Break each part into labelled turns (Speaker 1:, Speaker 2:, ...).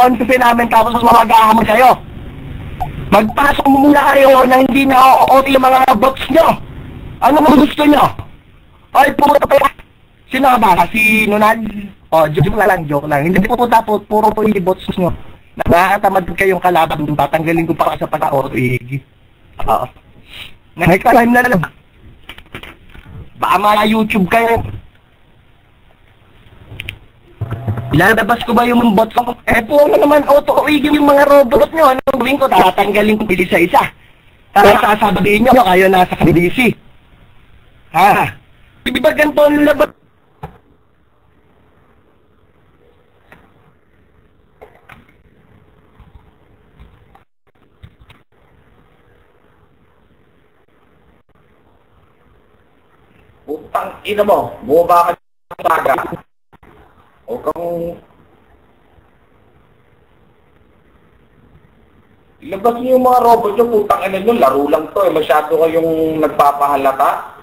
Speaker 1: kakontipin namin
Speaker 2: tapos mamagahamon kayo. Magpasok muna kayo na hindi na OOT yung mga box nyo. Ano mo gusto nyo? Ay, puro pera. Sino ka ba? Si Nunag? O, oh, joke lang, joke lang. Hindi po punta po, puro po yung bots nyo. Nakakatamad kayong kalaban dun, tatanggalin ko pa sa pag-OOT. Oo. Next time na lang. Baka mga YouTube kayo. Ilalabas ko ba yung bot ko? Eh, puro ano naman auto-oigil yung mga robot nyo. Anong gawin ko? Tatanggalin ko bilis sa isa. Para sasabihin nyo, kayo nasa KBC. Ha? Di ba ganito ang labas? Upang ina mo, buo ba ka ng baga? O kung Labas niyo yung mga robot niyo, putang ina niyo, laro lang to eh. Masyado kayong nagpapahalata.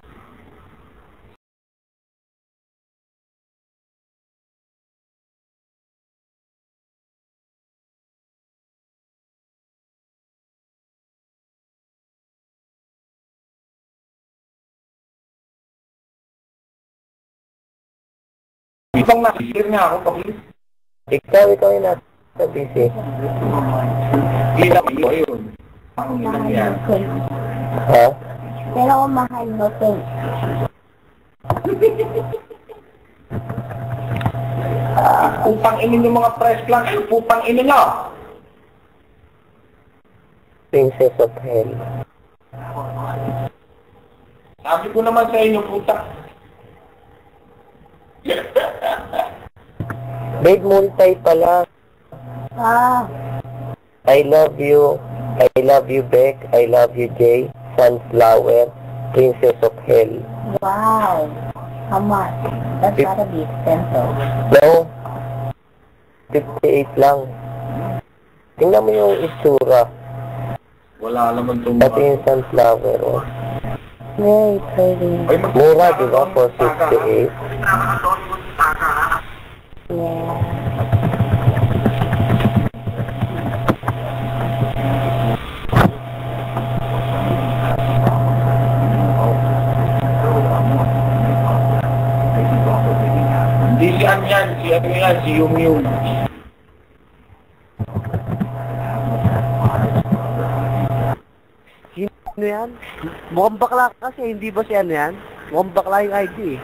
Speaker 2: Ibang nakikir niya ako, pakis.
Speaker 3: Ikaw, ikaw yung nasa busy.
Speaker 2: Ilang ko yun. Ang ilang yan.
Speaker 3: Ha?
Speaker 4: Pero ako mahal mo.
Speaker 2: Ah, upang inin yung mga press lang, upang inin nyo.
Speaker 3: Princess of Hell.
Speaker 2: Sabi ko naman sa inyo, puta.
Speaker 3: Babe, multi pala.
Speaker 4: Ah,
Speaker 3: I love you. I love you, Beck. I love you, Jay. Sunflower. Princess of Hell.
Speaker 4: wow. How much? That's gotta be expensive.
Speaker 3: No? 58 lang. Tingnan mo yung itsura.
Speaker 2: Wala naman itong
Speaker 3: Pati yung sunflower, oh.
Speaker 4: Very pretty.
Speaker 2: Ay, mag-
Speaker 3: Mura, di ba? For 68.
Speaker 4: Yeah.
Speaker 2: Hindi si An yan, si ano yan, si Yung Yung.
Speaker 5: Ano yan? Mukhang bakla kasi, hindi ba si ano yan? Mukhang bakla yung ID eh.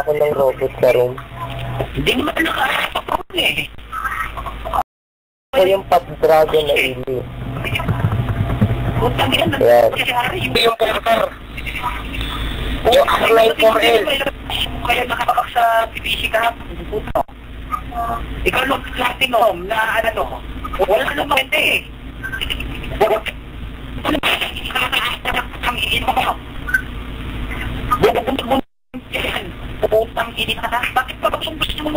Speaker 3: Muna ako ng robot sa room. Hindi naman nakakapapakot eh. Ito yung Pop Dragon na ili. Putang ina, Yan.
Speaker 2: yung character. Yung Arline 4L.
Speaker 3: Kaya nakapakak sa PPC kahapon, puto. Ikaw lang platinum na ano to. Wala ka naman hindi eh. Ang iin mo. Bububububub yan. Putang init na. Bakit pa ba gusto mo?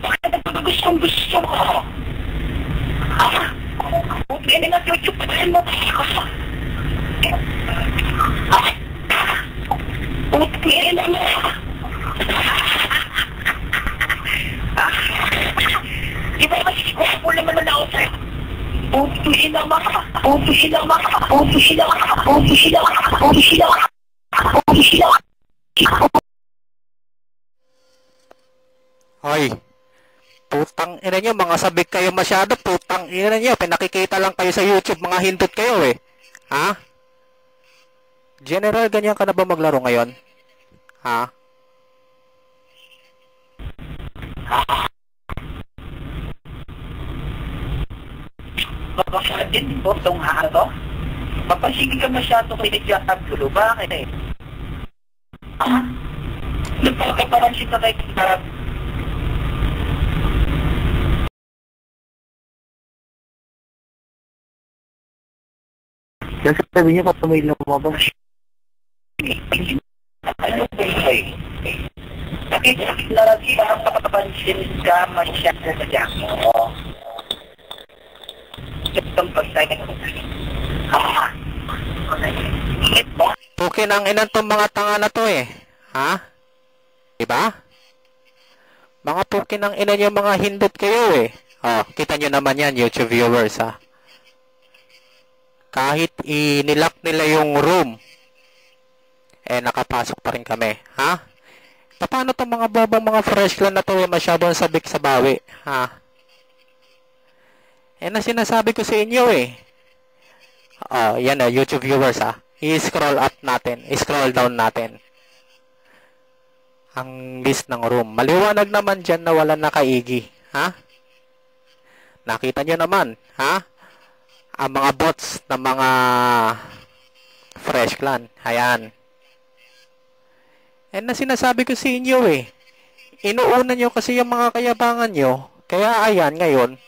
Speaker 3: Bakit ba gustong gusto mo? Ah, Putang ina, YouTube pa rin mo. Putang ina mo. Ah, Di ba mas ko naman na ako sa'yo? Ina maka, puto ina maka, puto ina maka, puto ina maka.
Speaker 6: Hoy, putang ina nyo, mga sabik kayo masyado, putang ina nyo, pinakikita lang kayo sa YouTube, mga hindot kayo eh. Ha? General, ganyan ka na ba maglaro ngayon? Ha?
Speaker 3: Babasa din po itong hato. Papasige ka masyado kay Jacob Gulo. Bakit eh? Ah? Nagpapakaparan si Tatay Jacob.
Speaker 5: Yan sabi niya kapag may lumabas.
Speaker 3: Ano ba yun? Bakit na napapansin ka masyado sa Jacob?
Speaker 6: Pukin ang inan tong mga tanga na to eh. Ha? Diba? Mga pukin ang ina nyo, mga hindot kayo eh. Oh, kita nyo naman yan, YouTube viewers ha. Kahit inilock nila yung room, eh nakapasok pa rin kami. Ha? Paano tong mga babang mga fresh lang na to eh, masyadong sabik sa bawi? Ha? Eh na sinasabi ko sa inyo eh. Oh, yan na, YouTube viewers ah. I-scroll up natin. I-scroll down natin. Ang list ng room. Maliwanag naman dyan na wala nakaigi. Ha? Nakita nyo naman, ha? Ang mga bots ng mga Fresh Clan. Ayan. And na sinasabi ko sa inyo eh. Inuuna nyo kasi yung mga kayabangan nyo. Kaya ayan, ngayon,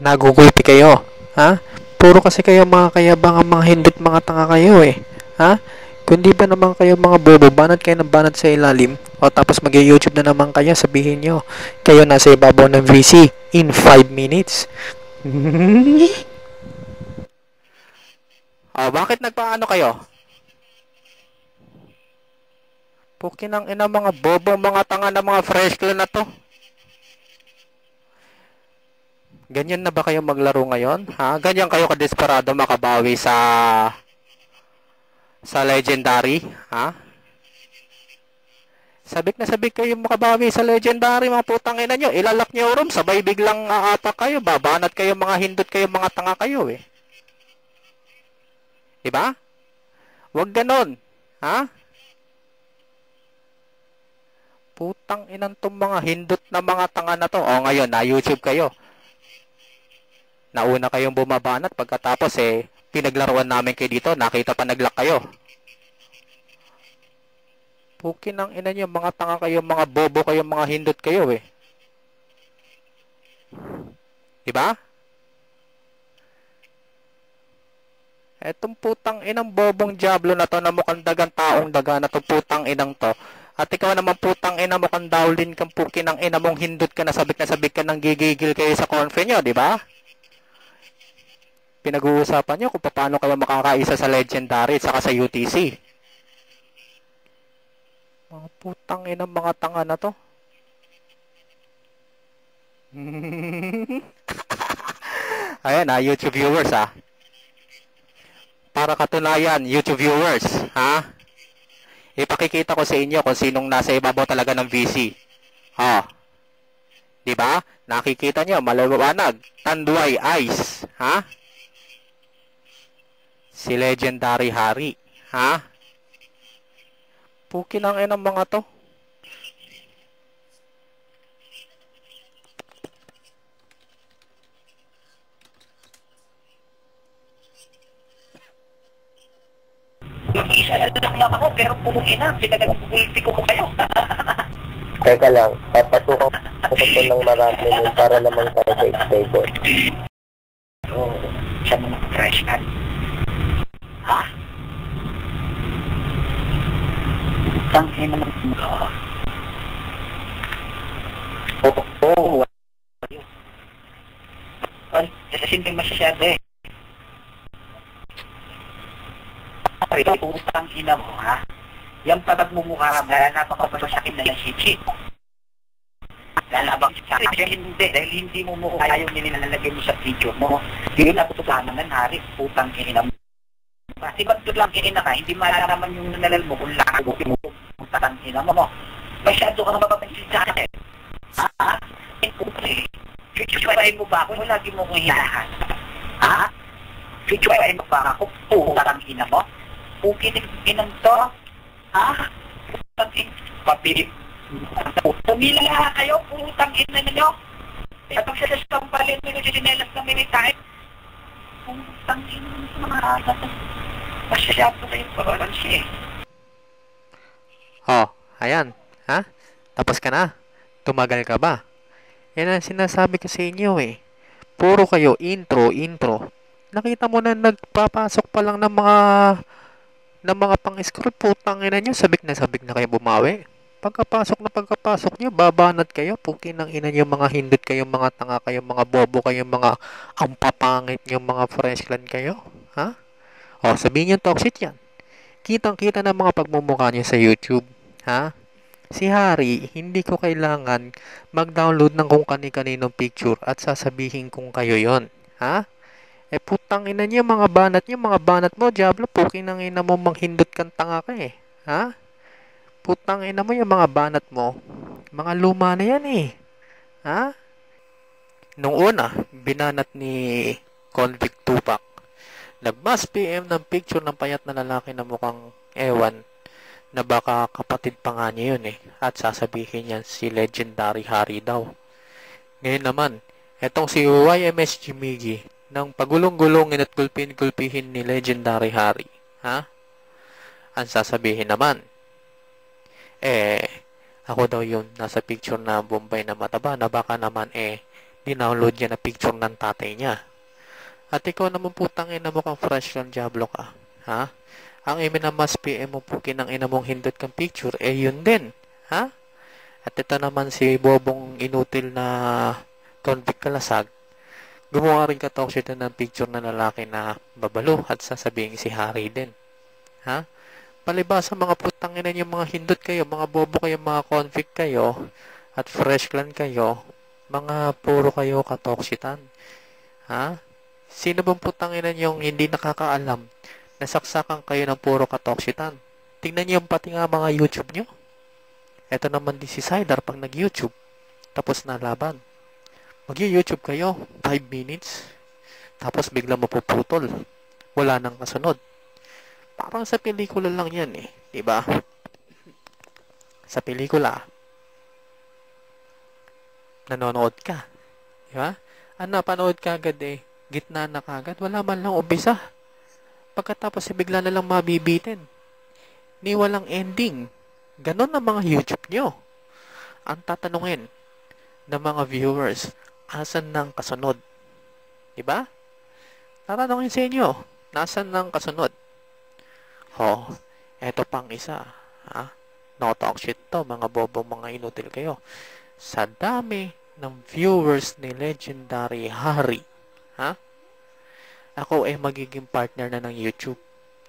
Speaker 6: nagugulpi kayo. Ha? Puro kasi kayo mga kayabangan, mga hindot, mga tanga kayo eh. Ha? Kundi ba naman kayo mga bobo, banat kayo ng banat sa ilalim, o tapos mag-YouTube na naman kayo, sabihin nyo, kayo nasa ibabaw ng VC in 5 minutes. oh, bakit nagpaano kayo? Pukin ang ina mga bobo, mga tanga na mga fresh na to. Ganyan na ba kayo maglaro ngayon? Ha? Ganyan kayo kadesperado makabawi sa sa legendary, ha? Sabik na sabik kayo makabawi sa legendary, mga putang ina nyo. Ilalak nyo room, sabay biglang aapak kayo. Babanat kayo, mga hindot kayo, mga tanga kayo, eh. Diba? Huwag ganon. Ha? Putang inang tong mga hindot na mga tanga na to. O ngayon, na YouTube kayo. Nauna kayong bumabanat pagkatapos eh, pinaglaruan namin kayo dito, nakita pa naglock kayo. Pukin ng ina nyo, mga tanga kayo, mga bobo kayo, mga hindot kayo eh. Diba? Etong putang inang bobong Diablo na to na mukhang dagang taong daga na to putang inang to. At ikaw naman putang ina mukhang Dowlin kang pukin ng ina mong hindot ka na sabik na sabik ka ng gigigil kayo sa confe nyo, di ba? Pinag-uusapan nyo kung paano kayo makakaisa sa Legendary at saka sa UTC. Mga putang ina mga tanga na to. Ayan ha, YouTube viewers ha. Para katunayan, YouTube viewers, ha? Ipakikita ko sa inyo kung sinong nasa ibabaw talaga ng VC. Ha? 'Di ba? Nakikita niyo malawwanag, Tanduay Eyes, ha? Si Legendary Hari, ha? Puki ng ng mga to.
Speaker 3: Isa lang lang ako, pero pumukin na, pinag-ulti ko ko kayo.
Speaker 5: Teka lang, papasukan ko ito ng marami nun para naman tayo sa stable.
Speaker 3: Oo, sa mga fresh kan. Ha? Tangin naman mo. Oo, oo. Ay, kasi hindi masyado eh. Ay, utang ina mo ha. Yung pagmumukha na napakapasakit na ng sitsi. Lalabang sa akin, hindi. Dahil hindi mo mukha yung nilalagay mo sa video mo. Hindi na tutuklanan ng hari, putang ina mo. Kasi ba't lang ina ka, hindi malalaman yung nalal mo kung lago mo, putang ina mo mo. Masyado ka mapapansin sa akin. Ha? Putre. Chuchuayin mo ba ako? Lagi mo kong hinahan. Ha? Chuchuayin mo ba ako? Putang ina mo? Pukinig inang to? Ha? Papilip. Pumila nga kayo, putang ina ninyo. At pag sa sampalin mo yung sinelas na minitay, putang ina mo sa mga alat. Masyado kayo pabalansi eh.
Speaker 6: Oh, ayan. Ha? Tapos ka na? Tumagal ka ba? Yan ang sinasabi ko sa inyo eh. Puro kayo intro, intro. Nakita mo na nagpapasok pa lang ng mga ng mga pang-scroll, putang ina nyo, sabik na sabik na kayo bumawi. Pagkapasok na pagkapasok nyo, babanat kayo, pukin ng ina nyo, mga hindot kayo, mga tanga kayo, mga bobo kayo, mga ang papangit nyo, mga fresh clan kayo. Ha? O, sabihin nyo toxic yan. Kitang-kita ng mga pagmumukha nyo sa YouTube. Ha? Si Harry, hindi ko kailangan mag-download ng kung kani-kaninong picture at sasabihin kung kayo yon. Ha? Eh putang ina niyo mga banat niyo, mga banat mo, Diablo, puking nang ina mo manghindot kang tanga ka eh. Ha? Putang ina mo yung mga banat mo. Mga luma na yan eh. Ha? Nung una, binanat ni Convict Tupac. Nagmas PM ng picture ng payat na lalaki na mukhang ewan na baka kapatid pa nga niya yun eh. At sasabihin niya si Legendary Harry daw. Ngayon naman, Etong si YMS Jimigi ng pagulong-gulongin at gulpin-gulpihin ni Legendary Harry. Ha? Ang sasabihin naman, eh, ako daw yun, nasa picture na Bombay na mataba na baka naman eh, dinownload niya na picture ng tatay niya. At ikaw naman putang ina mo kang fresh yung Diablo ka. Ha? Ang iminamas PM mo po kinang ina mong hindot kang picture, eh yun din. Ha? At ito naman si Bobong inutil na convict kalasag. Gumawa rin ka talk shit ng picture na lalaki na babalo at sasabihin si Harry din. Ha? Palibasa mga putanginan yung mga hindot kayo, mga bobo kayo, mga convict kayo, at fresh clan kayo, mga puro kayo katoksitan. Ha? Sino bang putanginan yung hindi nakakaalam nasaksakan kayo ng puro katoksitan? Tingnan niyo yung pati nga mga YouTube nyo. Ito naman din si Sider pag nag-YouTube. Tapos na laban. Mag-YouTube kayo, 5 minutes. Tapos bigla mapuputol. Wala nang kasunod. Parang sa pelikula lang yan eh. ba? Sa pelikula, nanonood ka. 'Di ba? Ano, panood ka agad eh. Gitna na kagad. Wala man lang umpisa. Pagkatapos eh, bigla na lang mabibitin. Ni walang ending. Ganon ang mga YouTube nyo. Ang tatanungin ng mga viewers, asan ng kasunod? Diba? Tatanungin sa inyo, nasan ng kasunod? Oh, eto pang isa. Ha? No talk shit to, mga bobong mga inutil kayo. Sa dami ng viewers ni Legendary Harry, ha? Ako ay magiging partner na ng YouTube.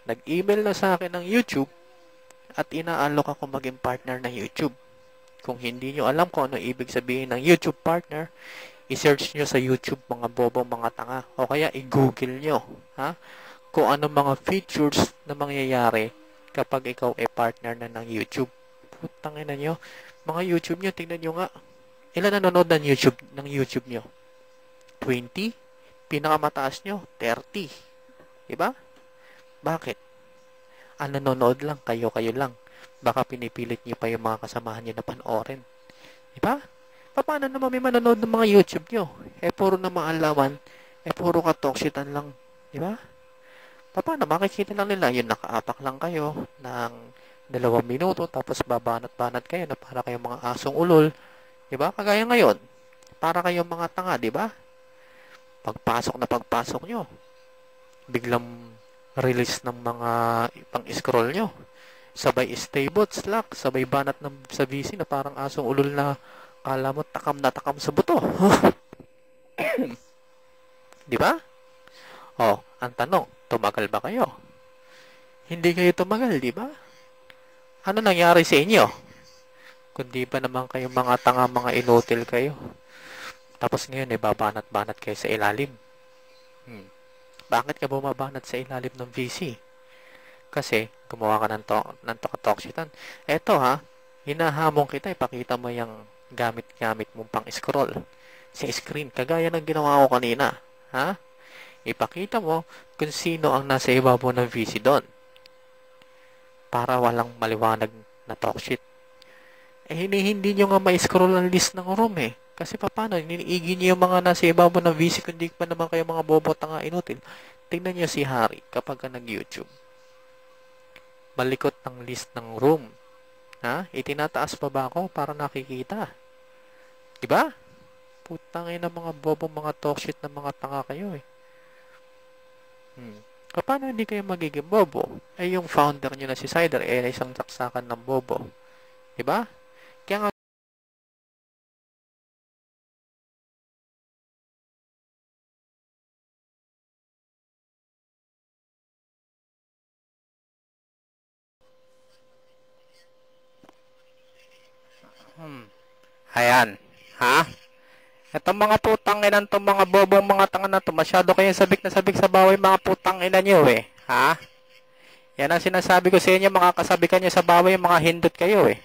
Speaker 6: Nag-email na sa akin ng YouTube at inaalok ako maging partner ng YouTube. Kung hindi nyo alam kung ano ibig sabihin ng YouTube partner, i-search nyo sa YouTube mga bobo, mga tanga. O kaya i-google nyo. Ha? Kung ano mga features na mangyayari kapag ikaw ay partner na ng YouTube. Putangin na nyo. Mga YouTube nyo, tingnan nyo nga. Ilan nanonood ng YouTube, ng YouTube nyo? 20? Pinakamataas nyo? 30. Diba? Bakit? ang nanonood lang, kayo-kayo lang. Baka pinipilit niyo pa yung mga kasamahan niyo na panoorin. Di ba? Paano naman may manonood ng mga YouTube niyo? Eh, puro na mga alaman. Eh, puro katoksitan lang. Di ba? Paano? Makikita lang nila yun, nakaapak lang kayo ng dalawang minuto, tapos babanat-banat kayo na para kayong mga asong ulol. Di ba? Kagaya ngayon. Para kayong mga tanga, di ba? Pagpasok na pagpasok nyo, biglang release ng mga pang-scroll nyo. Sabay stable slack, sabay banat ng sa VC na parang asong ulol na kala mo takam na takam sa buto. Di ba? Oh, ang tanong, tumagal ba kayo? Hindi kayo tumagal, di ba? Ano nangyari sa inyo? Kundi ba naman kayo mga tanga, mga inutil kayo? Tapos ngayon, eh, babanat-banat kayo sa ilalim. Hmm. Bakit ka bumabanat sa ilalim ng VC? Kasi, gumawa ka ng, to ng toxitan. Eto ha, hinahamon kita, ipakita mo yung gamit-gamit mong pang-scroll sa screen, kagaya ng ginawa ko kanina. Ha? Ipakita mo kung sino ang nasa ibabaw ng VC doon. Para walang maliwanag na talk shit. Eh, hindi, hindi nyo nga ma-scroll ang list ng room eh. Kasi paano, iniigi niyo yung mga nasa ibabaw ng VC kundi pa naman kayo mga bobo tanga inutil. Tingnan niyo si Harry kapag ka nag-YouTube. Malikot ng list ng room. Ha? Itinataas pa ba ako para nakikita? Diba? Putang ina mga bobo, mga talk shit na mga tanga kayo eh. Hmm. Paano hindi kayo magiging bobo? Eh yung founder nyo na si Cider eh isang saksakan ng bobo. Diba? Hmm. Ayan. Ha? Itong mga putang inan tong mga bobong mga tanga na to, masyado kayong sabik na sabik sa baway mga putang ina nyo eh. Ha? Yan ang sinasabi ko sa inyo, mga kasabikan nyo sa baway, mga hindot kayo eh.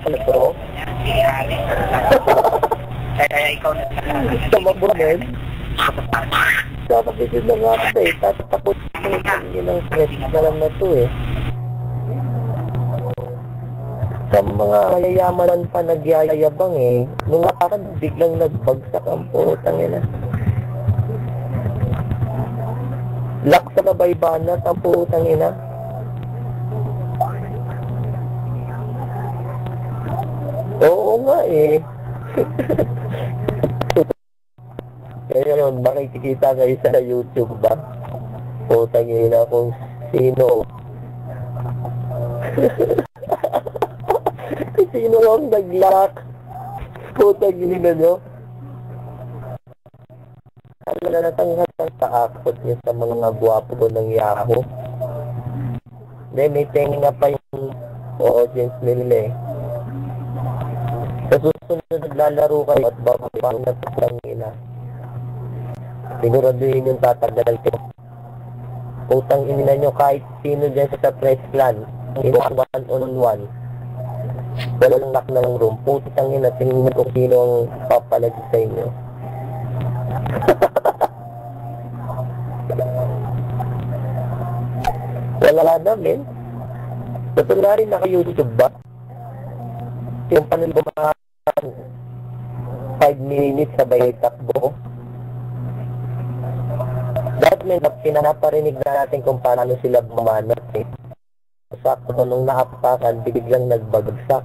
Speaker 5: Ano bro?
Speaker 3: Kaya ikaw na
Speaker 5: Sa mabunin. Dapat ito na nga ito eh. Tatapos mo yun ang stress na lang na to eh. Sa mga mayayamanan pa nagyayabang eh. Nung nakaraan, biglang nagbagsak ang putang ina. Lak sa kabaybanat ang putang ina. Nga eh. Kaya yun, makikita kayo sa YouTube ba? Putang ina kung sino. sino ang nag-lock? Putang ina nyo. Alam na natanghat ang paakot niya sa mga gwapo ng Yahoo. Hindi, may tenga pa yung audience nila eh. Susunod naglalaro kayo at bababa na sa ina. Siguraduhin yung tatagal ko. Utang ina nyo kahit sino dyan sa press plan. Iwan one on one. Walang lock ng room. Putang ina, tingnan ko sino ang papalag sa inyo. Wala namin. Totoo rin naka-YouTube ba? Yung paano bumaan 5 minutes sabay takbo. Dapat may pinanaparinig na natin kung paano sila bumanat eh. Sakto nung naapakan, biglang nagbagsak.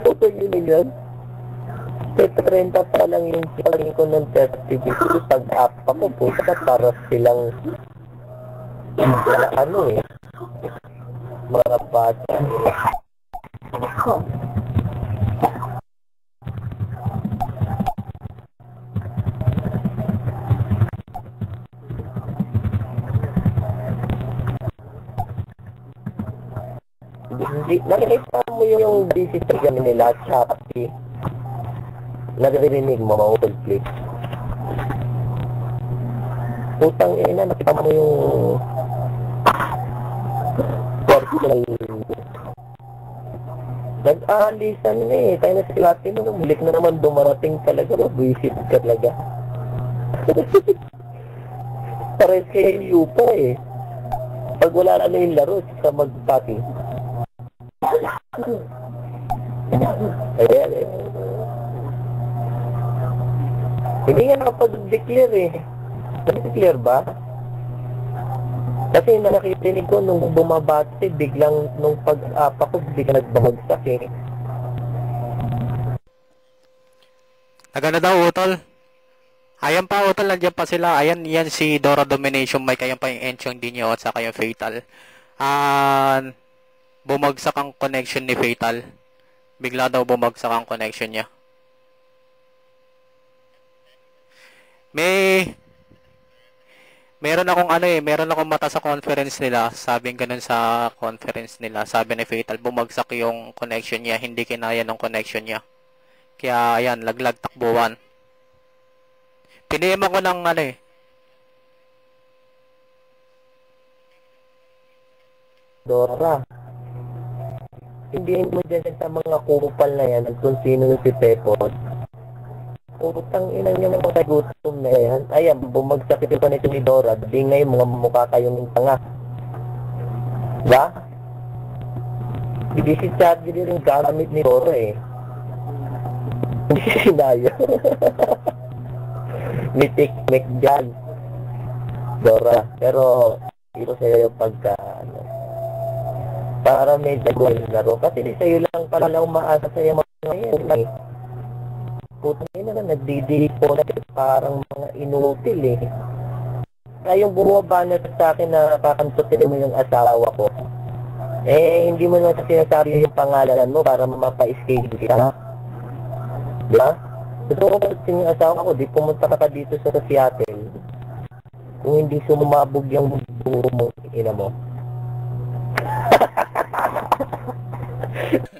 Speaker 5: Okay yun. Kahit 30 pa lang yung paling ko ng certificate. Pag up ako po, para silang ano eh. Mga bata. Hindi, nakikita mo yung visit kami nila sa Shopee. Naririnig mo, ma-open please. Putang ina, nakita mo yung Nag-aalisan na eh. Tayo na si Latin nung mulik na naman dumarating talaga. Visit ka talaga. Pares kay Yupa eh. Pag wala na yung laro, sa mag-pati. Ayan eh. Hindi nga nakapag-declare eh. Nag-declare ba? Kasi nakikinig ko nung bumabati, biglang nung pag-apa ko, biglang nagbamagsak eh.
Speaker 6: Nagana daw, Utol. Ayan pa, Utol. Nandiyan pa sila. Ayan, yan si Dora Domination Mike. Ayan pa yung Enchong Dinyo at saka yung Fatal. Ah, bumagsak ang connection ni Fatal. Bigla daw bumagsak ang connection niya. May Meron akong ano eh, meron akong mata sa conference nila. Sabing ganun sa conference nila. Sabi ni Fatal, bumagsak yung connection niya. Hindi kinaya ng connection niya. Kaya ayan, laglag takbuhan. Pinima ko ng ano eh.
Speaker 5: Dora. Hindi mo dyan sa mga kupal na yan, kung sino si Pepot. Utang ina niyo mga kay gutom na yan. Ayan, bumagsak yung nito ni Dora. Di ngayon mga mukha kayong ng tanga. Ba? Hindi si Chadji rin gamit ni Dora eh. Hindi si Sinaya. ni Tikmek dyan. Dora. Pero, ito sa'yo yung pagka, ano, para may na laro. Kasi di sa'yo lang pala na umaasa sa'yo mga ngayon. Putang ina na, nagdidilig po na parang mga inutil eh. Kaya yung bumaba na sa akin na kakantutin mo yung asawa ko. Eh, hindi mo naman sinasabi yung pangalan mo para mapa-escape kita. Di ba? Gusto ko pansin yung asawa ko, di pumunta ka pa dito sa Seattle. Kung hindi sumabog yung buo mo, ina mo.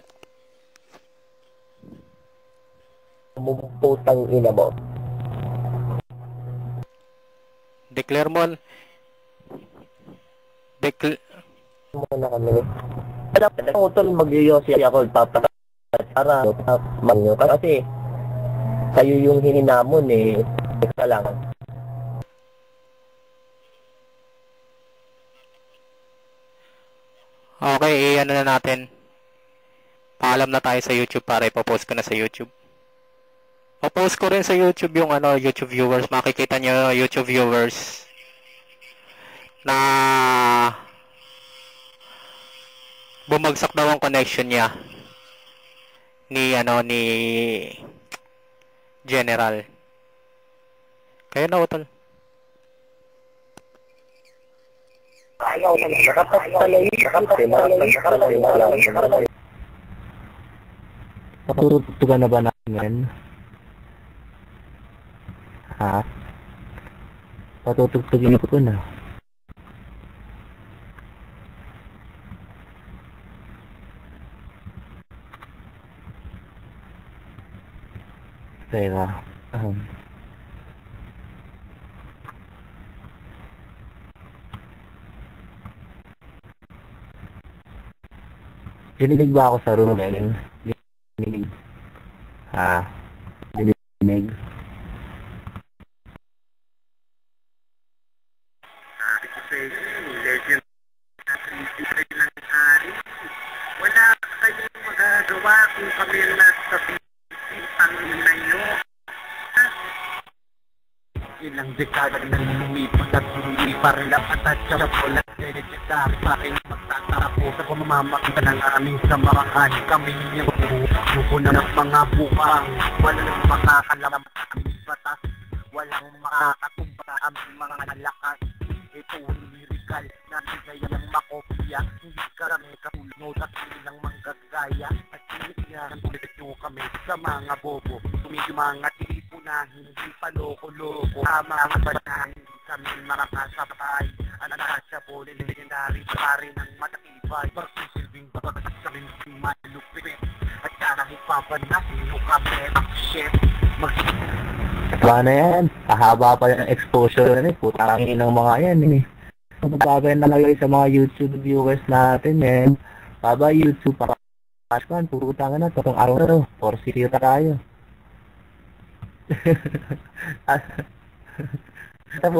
Speaker 5: Muputang ina mo.
Speaker 6: Declare mo. Decl-
Speaker 5: muna kami. Dapat ako tol mag-yosi ako papatat para manyo kasi kayo yung hininamon eh. Isa lang.
Speaker 6: Okay, ano na natin. Paalam na tayo sa YouTube para ipopost ko na sa YouTube. Popost ko rin sa YouTube yung ano, YouTube viewers. Makikita nyo YouTube viewers na bumagsak daw ang connection niya ni ano ni General. Kayo na utol.
Speaker 5: Ayaw na nakapagpalay, nakapagpalay, nakapagpalay.
Speaker 7: Natutugtugan na ba namin? Ha? Patutugtugin ko na. Teka. Um, Dinilig ba ako sa room namin? Dinilig. Ha? Dinilig.
Speaker 8: Wala kayong kung kami ang nasa ang nayo. Ilang dekada nang lumipas at hindi pa rin dapat at siya po lang necessary sa akin magtatarapo sa pamamamakita ng aming samahan. Kami yung buko na ng mga bukang walang makakalam sa aming batas. Walang makakatumba ang mga lakas ito lirical na bigayang makopya. Hindi kami katulog at ilang manggagaya ulit nyo kami sa mga bobo tumigil mga tipo na hindi pa loko-loko tama ang banahin kami makakasabay ang nakasya po legendary pare ng matibay magsisilbing babagat sa rin malupit at kahit papanahin nyo kami ang shit mag
Speaker 7: Paano yan? Kahaba pa yung exposure na eh. Putang ng mga yan eh. Magbabay na lagay sa mga YouTube viewers natin eh. Baba YouTube para Pascual, puro tangan na. Tatong araw na to. Or sisira tayo. Tapos,